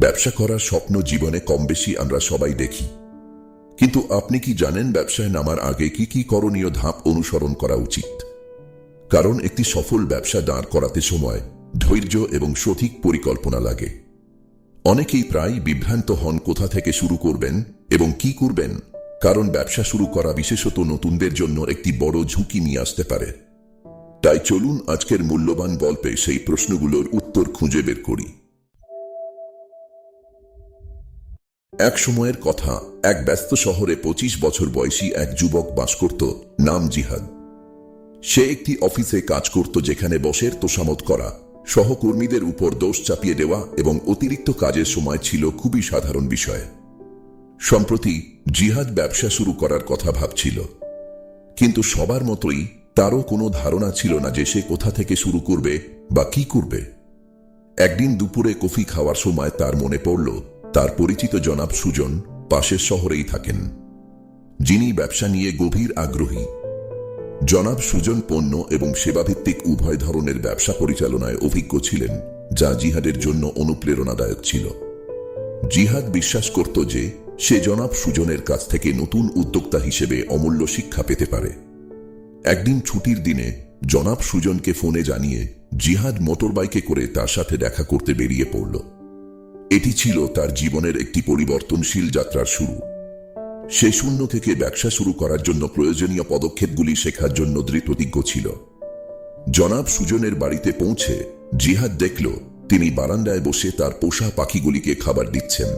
ব্যবসা করার স্বপ্ন জীবনে কম বেশি আমরা সবাই দেখি। কিন্তু আপনি কি জানেন ব্যবসায় নামার আগে কি কি করণীয় ধাপ অনুসরণ করা উচিত? কারণ একটি সফল ব্যবসা দাঁড় করাতে সময়, ধৈর্য এবং সঠিক পরিকল্পনা লাগে। অনেকেই প্রায় বিভ্রান্ত হন কোথা থেকে শুরু করবেন এবং কি করবেন, কারণ ব্যবসা শুরু করা বিশেষত নতুনদের জন্য একটি বড় ঝুঁকি নিয়ে আসতে পারে। তাই চলুন আজকের মূল্যবান গল্পে সেই প্রশ্নগুলোর উত্তর খুঁজে বের করি। এক সময়ের কথা, এক ব্যস্ত শহরে পঁচিশ বছর বয়সী এক যুবক বাস করত, নাম জিহাদ। সে একটি অফিসে কাজ করত যেখানে বসের তোষামত করা, সহকর্মীদের উপর দোষ চাপিয়ে দেওয়া এবং অতিরিক্ত কাজের সময় ছিল খুবই সাধারণ বিষয়। সম্প্রতি জিহাদ ব্যবসা শুরু করার কথা ভাবছিল। কিন্তু সবার মতোই তারও কোনো ধারণা ছিল না যে সে কোথা থেকে শুরু করবে বা কি করবে। একদিন দুপুরে কফি খাওয়ার সময় তার মনে পড়ল তার পরিচিত জনাব সুজন পাশের শহরেই থাকেন। যিনি ব্যবসা নিয়ে গভীর আগ্রহী। জনাব সুজন পণ্য এবং সেবাভিত্তিক উভয় ধরনের ব্যবসা পরিচালনায় অভিজ্ঞ ছিলেন, যা জিহাদের জন্য অনুপ্রেরণাদায়ক ছিল। জিহাদ বিশ্বাস করত যে, সে জনাব সুজনের কাছ থেকে নতুন উদ্যোক্তা হিসেবে অমূল্য শিক্ষা পেতে পারে। একদিন ছুটির দিনে জনাব সুজনকে ফোনে জানিয়ে জিহাদ মোটরবাইকে করে তার সাথে দেখা করতে বেরিয়ে পড়ল। এটি ছিল তার জীবনের একটি পরিবর্তনশীল যাত্রার শুরু। সে শূন্য থেকে ব্যবসা শুরু করার জন্য প্রয়োজনীয় পদক্ষেপগুলি শেখার জন্য দৃঢ়তিজ্ঞ ছিল। জনাব সুজনের বাড়িতে পৌঁছে জিহাদ দেখল, তিনি বারান্দায় বসে তার পোষা পাখিগুলিকে খাবার দিচ্ছেন।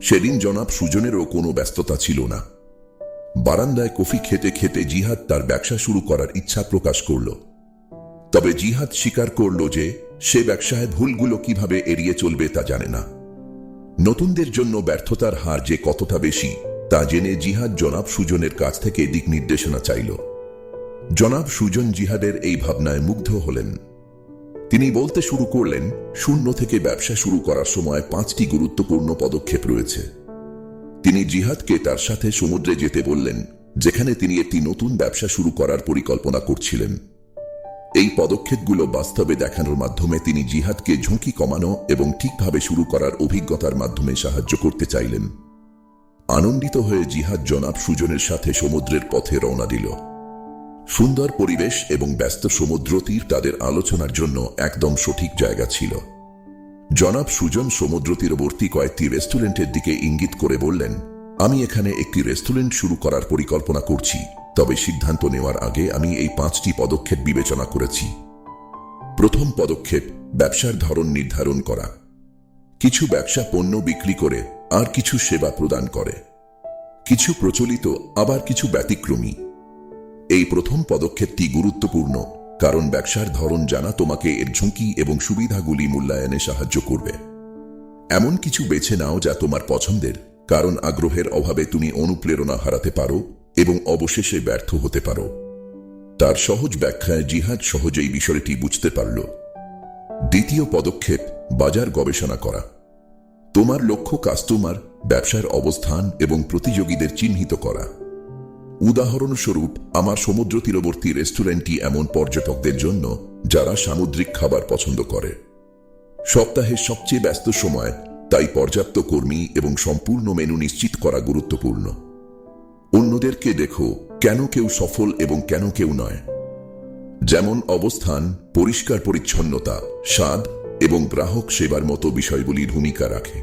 সেদিন জনাব সুজনেরও কোনো ব্যস্ততা ছিল না। বারান্দায় কফি খেতে খেতে জিহাদ তার ব্যবসা শুরু করার ইচ্ছা প্রকাশ করল। তবে জিহাদ স্বীকার করল যে সে ব্যবসায় ভুলগুলো কীভাবে এড়িয়ে চলবে তা জানে না। নতুনদের জন্য ব্যর্থতার হার যে কতটা বেশি, তা জেনে জিহাদ জনাব সুজনের কাছ থেকে দিক নির্দেশনা চাইল। জনাব সুজন জিহাদের এই ভাবনায় মুগ্ধ হলেন। তিনি বলতে শুরু করলেন, শূন্য থেকে ব্যবসা শুরু করার সময় পাঁচটি গুরুত্বপূর্ণ পদক্ষেপ রয়েছে। তিনি জিহাদকে তার সাথে সমুদ্রে যেতে বললেন, যেখানে তিনি একটি নতুন ব্যবসা শুরু করার পরিকল্পনা করছিলেন। এই পদক্ষেপগুলো বাস্তবে দেখানোর মাধ্যমে তিনি জিহাদকে ঝুঁকি কমানো এবং ঠিকভাবে শুরু করার অভিজ্ঞতার মাধ্যমে সাহায্য করতে চাইলেন। আনন্দিত হয়ে জিহাদ জনাব সুজনের সাথে সমুদ্রের পথে রওনা দিল। সুন্দর পরিবেশ এবং ব্যস্ত সমুদ্র তীর তাদের আলোচনার জন্য একদম সঠিক জায়গা ছিল। জনাব সুজন সমুদ্র তীরবর্তী কয়েকটি রেস্টুরেন্টের দিকে ইঙ্গিত করে বললেন, আমি এখানে একটি রেস্টুরেন্ট শুরু করার পরিকল্পনা করছি। তবে সিদ্ধান্ত নেওয়ার আগে আমি এই পাঁচটি পদক্ষেপ বিবেচনা করেছি। প্রথম পদক্ষেপ, ব্যবসার ধরন নির্ধারণ করা। কিছু ব্যবসা পণ্য বিক্রি করে আর কিছু সেবা প্রদান করে। কিছু প্রচলিত, আবার কিছু ব্যতিক্রমী। এই প্রথম পদক্ষেপটি গুরুত্বপূর্ণ, কারণ ব্যবসার ধরন জানা তোমাকে এর ঝুঁকি এবং সুবিধাগুলি মূল্যায়নে সাহায্য করবে। এমন কিছু বেছে নাও যা তোমার পছন্দের, কারণ আগ্রহের অভাবে তুমি অনুপ্রেরণা হারাতে পারো এবং অবশেষে ব্যর্থ হতে পারো। তার সহজ ব্যাখ্যায় জিহাদ সহজেই বিষয়টি বুঝতে পারল। দ্বিতীয় পদক্ষেপ, বাজার গবেষণা করা। তোমার লক্ষ্য কাস্টমার, ব্যবসার অবস্থান এবং প্রতিযোগীদের চিহ্নিত করা। উদাহরণস্বরূপ, আমার সমুদ্র তীরবর্তী রেস্টুরেন্টটি এমন পর্যটকদের জন্য, যারা সামুদ্রিক খাবার পছন্দ করে। সপ্তাহের সবচেয়ে ব্যস্ত সময়, তাই পর্যাপ্ত কর্মী এবং সম্পূর্ণ মেনু নিশ্চিত করা গুরুত্বপূর্ণ। অন্যদেরকে দেখো কেন কেউ সফল এবং কেন কেউ নয়। যেমন অবস্থান, পরিষ্কার পরিচ্ছন্নতা, স্বাদ এবং গ্রাহক সেবার মতো বিষয়গুলি ভূমিকা রাখে।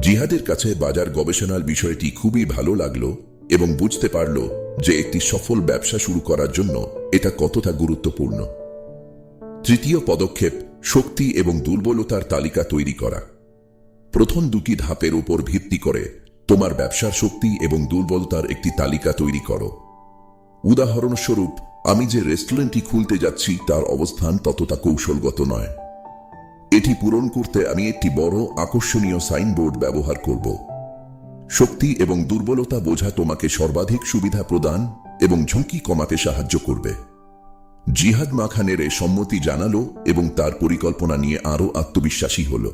জিহাদের কাছে বাজার গবেষণার বিষয়টি খুবই ভালো লাগল এবং বুঝতে পারল যে একটি সফল ব্যবসা শুরু করার জন্য এটা কতটা গুরুত্বপূর্ণ। তৃতীয় পদক্ষেপ, শক্তি এবং দুর্বলতার তালিকা তৈরি করা। প্রথম দুটি ধাপের উপর ভিত্তি করে তোমার ব্যবসার শক্তি এবং দুর্বলতার একটি তালিকা তৈরি করো। উদাহরণস্বরূপ, আমি যে রেস্টুরেন্টটি খুলতে যাচ্ছি, তার অবস্থান ততটা কৌশলগত নয়। এটি পূরণ করতে আমি একটি বড় আকর্ষণীয় সাইনবোর্ড ব্যবহার করব। শক্তি এবং দুর্বলতা বোঝা তোমাকে সর্বাধিক সুবিধা প্রদান এবং ঝুঁকি কমাতে সাহায্য করবে। জিহাদ মাখানের সম্মতি জানালো এবং তার পরিকল্পনা নিয়ে আরও আত্মবিশ্বাসী হল।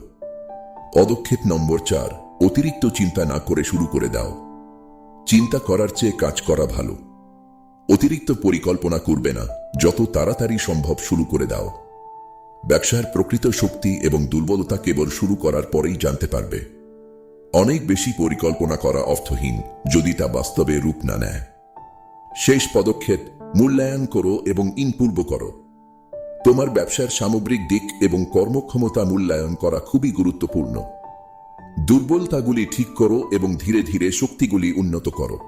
পদক্ষেপ নম্বর চার। অতিরিক্ত চিন্তা না করে শুরু করে দাও। চিন্তা করার চেয়ে কাজ করা ভালো। অতিরিক্ত পরিকল্পনা করবে না, যত তাড়াতাড়ি সম্ভব শুরু করে দাও। ব্যবসার প্রকৃত শক্তি এবং দুর্বলতা কেবল শুরু করার পরেই জানতে পারবে। অনেক বেশি পরিকল্পনা করা অর্থহীন, যদি তা বাস্তবে রূপ না নেয়। শেষ পদক্ষেপ, মূল্যায়ন করো এবং ইনপূর্ব করো। তোমার ব্যবসার সামগ্রিক দিক এবং কর্মক্ষমতা মূল্যায়ন করা খুবই গুরুত্বপূর্ণ। দুর্বলতাগুলি ঠিক করো এবং ধীরে ধীরে শক্তিগুলি উন্নত করো।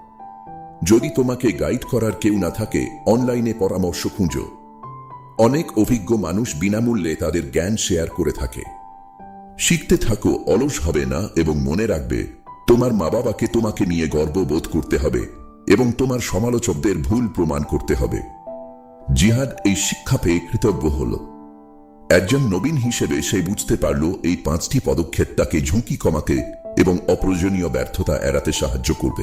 যদি তোমাকে গাইড করার কেউ না থাকে, অনলাইনে পরামর্শ খুঁজো। অনেক অভিজ্ঞ মানুষ বিনামূল্যে তাদের জ্ঞান শেয়ার করে থাকে। শিখতে থাকো, অলস হবে না এবং মনে রাখবে, তোমার মা বাবাকে তোমাকে নিয়ে গর্ববোধ করতে হবে এবং তোমার সমালোচকদের ভুল প্রমাণ করতে হবে। জিহাদ এই শিক্ষা পেয়ে কৃতজ্ঞ হল। একজন নবীন হিসেবে সে বুঝতে পারল এই পাঁচটি পদক্ষেপ তাকে ঝুঁকি কমাতে এবং অপ্রয়োজনীয় ব্যর্থতা এড়াতে সাহায্য করবে।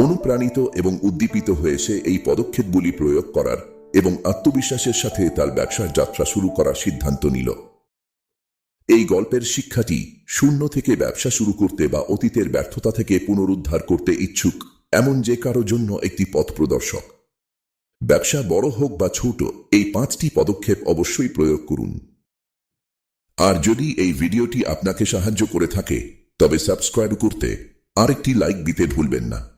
অনুপ্রাণিত এবং উদ্দীপিত হয়ে সে এই পদক্ষেপগুলি প্রয়োগ করার এবং আত্মবিশ্বাসের সাথে তার ব্যবসার যাত্রা শুরু করার সিদ্ধান্ত নিল। এই গল্পের শিক্ষাটি শূন্য থেকে ব্যবসা শুরু করতে বা অতীতের ব্যর্থতা থেকে পুনরুদ্ধার করতে ইচ্ছুক এমন যে কারও জন্য একটি পথ প্রদর্শক। ব্যবসা বড় হোক বা ছোট, এই পাঁচটি পদক্ষেপ অবশ্যই প্রয়োগ করুন। আর যদি এই ভিডিওটি আপনাকে সাহায্য করে থাকে, তবে সাবস্ক্রাইব করতে আরেকটি লাইক দিতে ভুলবেন না।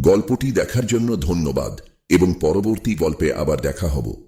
গল্পটি দেখার জন্য ধন্যবাদ, এবং পরবর্তী গল্পে আবার দেখা হব।